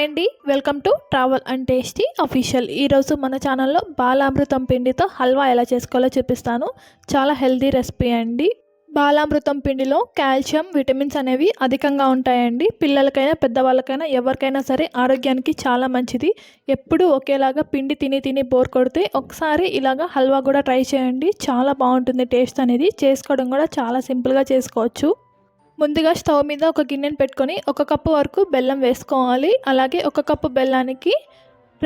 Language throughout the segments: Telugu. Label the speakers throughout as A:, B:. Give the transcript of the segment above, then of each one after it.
A: హాయ్ అండి. Welcome to travel and tasty official. ఈరోజు మన ఛానల్లో బాలామృతం పిండితో హల్వా ఎలా చేసుకోవాలో చూపిస్తాను. చాలా హెల్దీ రెసిపీ అండి. బాలామృతం పిండిలో కాల్షియం విటమిన్స్ అనేవి అధికంగా ఉంటాయండి. పిల్లలకైనా పెద్దవాళ్ళకైనా ఎవరికైనా సరే ఆరోగ్యానికి చాలా మంచిది. ఎప్పుడు ఒకేలాగా పిండి తిని తిని బోర్ కొడితే ఒకసారి ఇలాగా హల్వా కూడా ట్రై చేయండి. చాలా బాగుంటుంది టేస్ట్ అనేది. చేసుకోవడం కూడా చాలా సింపుల్గా చేసుకోవచ్చు. ముందుగా స్టవ్ మీద ఒక గిన్నెను పెట్టుకొని ఒక కప్పు వరకు బెల్లం వేసుకోవాలి. అలాగే ఒక కప్పు బెల్లానికి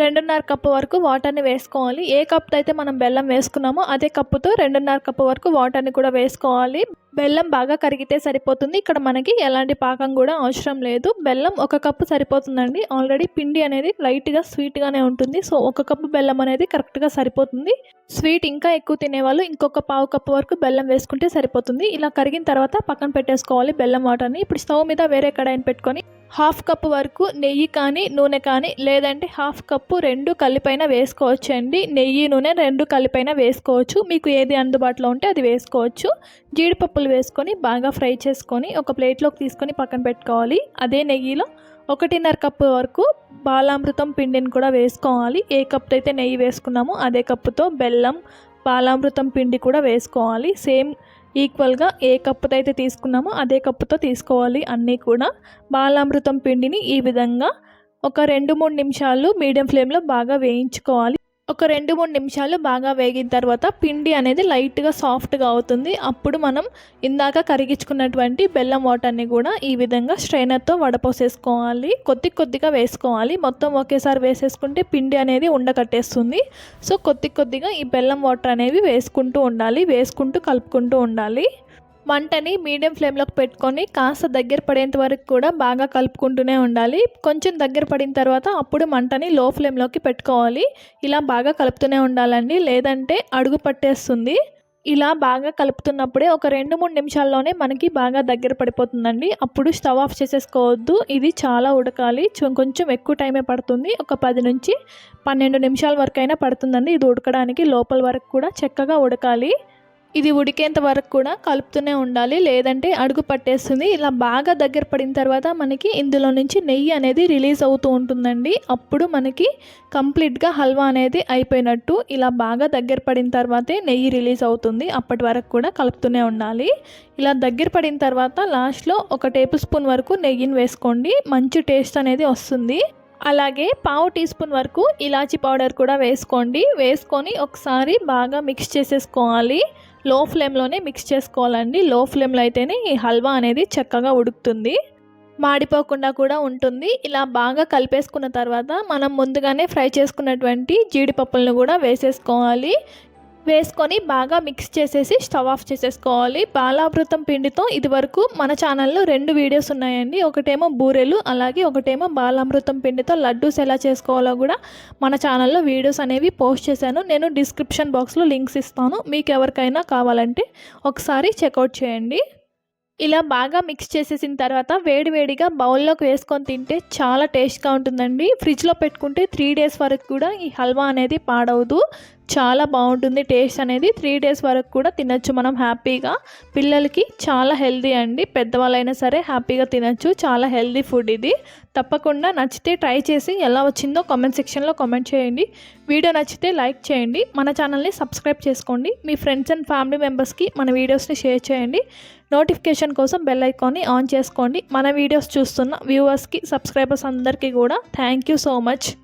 A: రెండున్నర కప్పు వరకు వాటర్ని వేసుకోవాలి. ఏ కప్తో అయితే మనం బెల్లం వేసుకున్నామో అదే కప్పుతో రెండున్నర కప్పు వరకు వాటర్ని కూడా వేసుకోవాలి. బెల్లం బాగా కరిగితే సరిపోతుంది. ఇక్కడ మనకి ఎలాంటి పాకం కూడా అవసరం లేదు. బెల్లం ఒక కప్పు సరిపోతుందండి. ఆల్రెడీ పిండి అనేది లైట్గా స్వీట్గానే ఉంటుంది. సో ఒక కప్పు బెల్లం అనేది కరెక్ట్గా సరిపోతుంది. స్వీట్ ఇంకా ఎక్కువ తినేవాళ్ళు ఇంకొక పావు కప్పు వరకు బెల్లం వేసుకుంటే సరిపోతుంది. ఇలా కరిగిన తర్వాత పక్కన పెట్టేసుకోవాలి బెల్లం వాటర్ని. ఇప్పుడు స్టవ్ మీద వేరే కడాయిని పెట్టుకొని హాఫ్ కప్ వరకు నెయ్యి కానీ నూనె కానీ లేదంటే హాఫ్ కప్పు రెండు కలిపైన వేసుకోవచ్చు అండి నెయ్యి నూనె రెండు కలిపైన వేసుకోవచ్చు. మీకు ఏది అందుబాటులో ఉంటే అది వేసుకోవచ్చు. జీడిపప్పులు వేసుకొని బాగా ఫ్రై చేసుకొని ఒక ప్లేట్లోకి తీసుకొని పక్కన పెట్టుకోవాలి. అదే నెయ్యిలో ఒకటిన్నర కప్పు వరకు బాలామృతం పిండిని కూడా వేసుకోవాలి. ఏ కప్తో అయితే నెయ్యి వేసుకున్నామో అదే కప్పుతో బెల్లం బాలామృతం పిండి కూడా వేసుకోవాలి. సేమ్ ఈక్వల్గా ఏ కప్పుతో అయితే తీసుకున్నామో అదే కప్పుతో తీసుకోవాలి. అన్నీ కూడా బాలామృతం పిండిని ఈ విధంగా ఒక రెండు మూడు నిమిషాలు మీడియం ఫ్లేమ్లో బాగా వేయించుకోవాలి. ఒక రెండు మూడు నిమిషాలు బాగా వేగిన తర్వాత పిండి అనేది లైట్గా సాఫ్ట్గా అవుతుంది. అప్పుడు మనం ఇందాక కరిగించుకున్నటువంటి బెల్లం వాటర్ని కూడా ఈ విధంగా స్ట్రైనర్తో వడపోసేసుకోవాలి. కొద్ది కొద్దిగా వేసుకోవాలి. మొత్తం ఒకేసారి వేసేసుకుంటే పిండి అనేది ఉండకట్టేస్తుంది. సో కొద్ది కొద్దిగా ఈ బెల్లం వాటర్ అనేవి వేసుకుంటూ ఉండాలి. వేసుకుంటూ కలుపుకుంటూ ఉండాలి. మంటని మీడియం ఫ్లేమ్లోకి పెట్టుకొని కాస్త దగ్గర పడేంత వరకు కూడా బాగా కలుపుకుంటూనే ఉండాలి. కొంచెం దగ్గర పడిన తర్వాత అప్పుడు మంటని లో ఫ్లేమ్లోకి పెట్టుకోవాలి. ఇలా బాగా కలుపుతూనే ఉండాలండి. లేదంటే అడుగు పట్టేస్తుంది. ఇలా బాగా కలుపుతున్నప్పుడే ఒక రెండు మూడు నిమిషాల్లోనే మనకి బాగా దగ్గర పడిపోతుందండి. అప్పుడు స్టవ్ ఆఫ్ చేసేసుకోవద్దు. ఇది చాలా ఉడకాలి. కొంచెం ఎక్కువ టైమే పడుతుంది. ఒక పది నుంచి పన్నెండు నిమిషాల వరకు అయినా పడుతుందండి. ఇది ఉడకడానికి లోపల వరకు కూడా చక్కగా ఉడకాలి. ఇది ఉడికేంత వరకు కూడా కలుపుతూనే ఉండాలి. లేదంటే అడుగు పట్టేస్తుంది. ఇలా బాగా దగ్గర పడిన తర్వాత మనకి ఇందులో నుంచి నెయ్యి అనేది రిలీజ్ అవుతూ ఉంటుందండి. అప్పుడు మనకి కంప్లీట్గా హల్వా అనేది అయిపోయినట్టు ఇలా బాగా దగ్గర పడిన తర్వాతే నెయ్యి రిలీజ్ అవుతుంది. అప్పటి వరకు కూడా కలుపుతూనే ఉండాలి. ఇలా దగ్గర పడిన తర్వాత లాస్ట్లో ఒక టేబుల్ స్పూన్ వరకు నెయ్యిని వేసుకోండి. మంచి టేస్ట్ అనేది వస్తుంది. అలాగే పావు టీ స్పూన్ వరకు ఇలాచీ పౌడర్ కూడా వేసుకోండి. వేసుకొని ఒకసారి బాగా మిక్స్ చేసేసుకోవాలి. లో ఫ్లేమ్లోనే మిక్స్ చేసుకోవాలండి. లో ఫ్లేమ్లో అయితేనే ఈ హల్వా అనేది చక్కగా ఉడుకుతుంది. మాడిపోకుండా కూడా ఉంటుంది. ఇలా బాగా కలిపేసుకున్న తర్వాత మనం ముందుగానే ఫ్రై చేసుకున్నటువంటి జీడిపప్పులను కూడా వేసేసుకోవాలి. వేసుకొని బాగా మిక్స్ చేసేసి స్టవ్ ఆఫ్ చేసేసుకోవాలి. బాలామృతం పిండితో ఇదివరకు మన ఛానల్లో రెండు వీడియోస్ ఉన్నాయండి. ఒకటేమో బూరెలు అలాగే ఒకటేమో బాలామృతం పిండితో లడ్డూస్ ఎలా చేసుకోవాలో కూడా మన ఛానల్లో వీడియోస్ అనేవి పోస్ట్ చేశాను. నేను డిస్క్రిప్షన్ బాక్స్లో లింక్స్ ఇస్తాను. మీకు ఎవరికైనా కావాలంటే ఒకసారి చెక్అవుట్ చేయండి. ఇలా బాగా మిక్స్ చేసేసిన తర్వాత వేడివేడిగా బౌల్లోకి వేసుకొని తింటే చాలా టేస్ట్గా ఉంటుందండి. ఫ్రిడ్జ్లో పెట్టుకుంటే త్రీ డేస్ వరకు కూడా ఈ హల్వా అనేది పాడవదు. చాలా బాగుంటుంది. టేస్ట్ అనేది త్రీ డేస్ వరకు కూడా తినచ్చు మనం హ్యాపీగా. పిల్లలకి చాలా హెల్దీ అండి. పెద్దవాళ్ళైనా సరే హ్యాపీగా తినచ్చు. చాలా హెల్దీ ఫుడ్ ఇది. తప్పకుండా నచ్చితే ట్రై చేసి ఎలా వచ్చిందో కామెంట్ సెక్షన్లో కామెంట్ చేయండి. వీడియో నచ్చితే లైక్ చేయండి. మన ఛానల్ని సబ్స్క్రైబ్ చేసుకోండి. మీ ఫ్రెండ్స్ అండ్ ఫ్యామిలీ మెంబర్స్కి మన వీడియోస్ని షేర్ చేయండి. నోటిఫికేషన్ కోసం బెల్ ఐకాన్ని ఆన్ చేసుకోండి. మన వీడియోస్ చూస్తున్న వ్యూవర్స్కి సబ్స్క్రైబర్స్ అందరికీ కూడా థ్యాంక్ యూ సో మచ్.